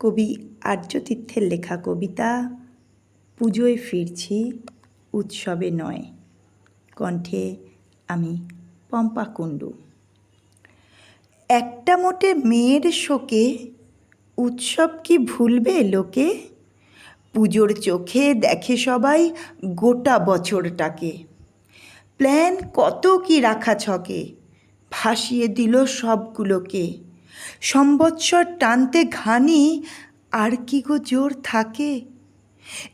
কবি আর্যতীর্থের লেখা কবিতা, পুজোয় ফিরছি, উৎসবে নয়। কণ্ঠে আমি পম্পা কুণ্ডু। একটা মোটে মেয়ের শোকে উৎসব কি ভুলবে লোকে? পুজোর চোখে দেখে সবাই গোটা বছরটাকে। প্ল্যান কত কি রাখা ছকে? ভাসিয়ে দিল সবগুলোকে। সম্বৎসর টানতে ঘানি, আর কি গো জোর থাকে?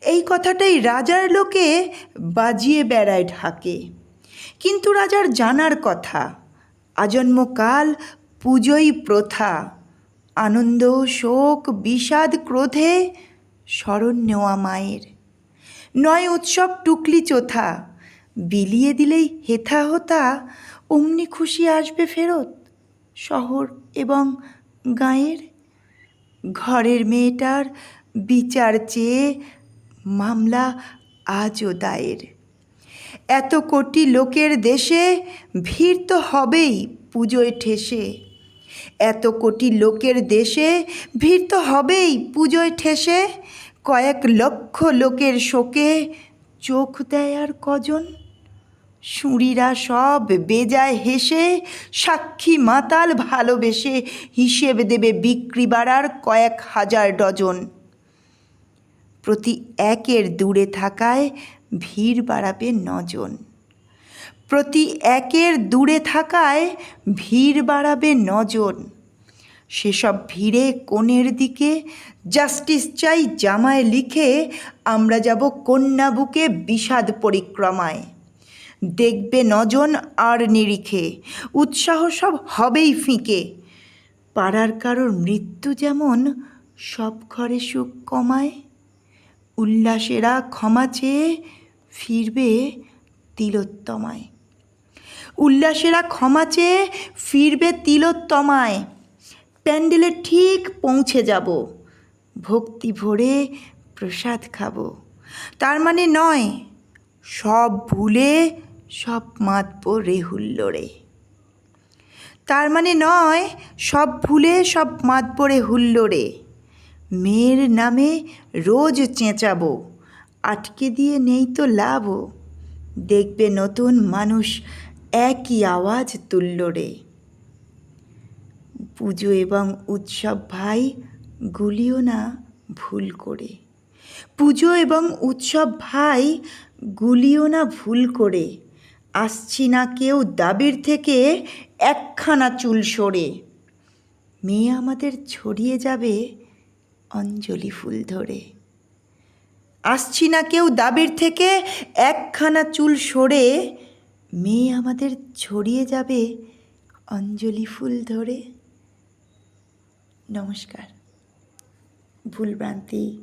এই কথাটাই রাজার লোকে বাজিয়ে বেড়ায় ঢাকে। কিন্তু রাজার জানার কথা, আজন্মকাল পুজোই প্রথা, আনন্দ, শোক, বিষাদ ক্রোধে স্মরণ নেওয়া মায়ের। নয় উৎসব টুকলি চোথা, বিলিয়ে দিলেই হেথা হোতা অমনি খুশি আসবে ফেরত। শহর এবং গাঁয়ের ঘরের মেয়েটার বিচার চেয়ে মামলা আজও দায়ের। এত কোটি লোকের দেশে ভিড় তো হবেই পুজোয় ঠেসে। এত কোটি লোকের দেশে ভিড় তো হবেই পুজোয় ঠেসে। কয়েক লক্ষ লোকের শোকে চোখ দেয় আর কজন? সুঁড়িরা সব বেজায় হেসে, সাক্ষী মাতাল ভালোবেসে হিসেব দেবে বিক্রি বাড়ার কয়েক হাজার ডজন। প্রতি একের দূরে থাকায় ভিড় বাড়াবে নজন। প্রতি একের দূরে থাকায় ভিড় বাড়াবে নজন। সেসব ভিড়ে কোণের দিকে জাস্টিস চাই জামায় লিখে, আমরা যাব কন্যা বুকে বিষাদ পরিক্রমায়। দেখবে নজন আর নিরিখে, উৎসাহ সব হবেই ফিকে। পাড়ার কারোর মৃত্যু যেমন সব ঘরে সুখ কমায়, উল্লাসেরা ক্ষমা চেয়ে ফিরবে তিলোত্তমায়। উল্লাসেরা ক্ষমা চেয়ে ফিরবে তিলোত্তমায়। প্যান্ডেলে ঠিক পৌঁছে যাব, ভক্তি ভরে প্রসাদ খাব। তার মানে নয়, সব ভুলে সব মাতব রেহুল্লোড়ে তার মানে নয়, সব ভুলে সব মাতব রে হুল্লোড়ে মেয়ের নামে রোজ চেঁচাবো, আটকে দিয়ে নেই তো লাভও। দেখবে নতুন মানুষ একই আওয়াজ তুলল রে। পুজো এবং উৎসব ভাই, গুলিও না ভুল করে। পুজো এবং উৎসব ভাই, গুলিও না ভুল করে। আসছি না কেউ দাবির থেকে একখানা চুল সরে। মেয়ে আমাদের ছড়িয়ে যাবে অঞ্জলি ফুল ধরে। আসছি না কেউ দাবির থেকে একখানা চুল সরে। মেয়ে আমাদের ছড়িয়ে যাবে অঞ্জলি ফুল ধরে। নমস্কার। ভুলভ্রান্তি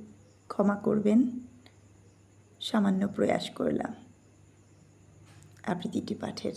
ক্ষমা করবেন। সামান্য প্রয়াস করলাম। আবৃত্তিটি পাঠের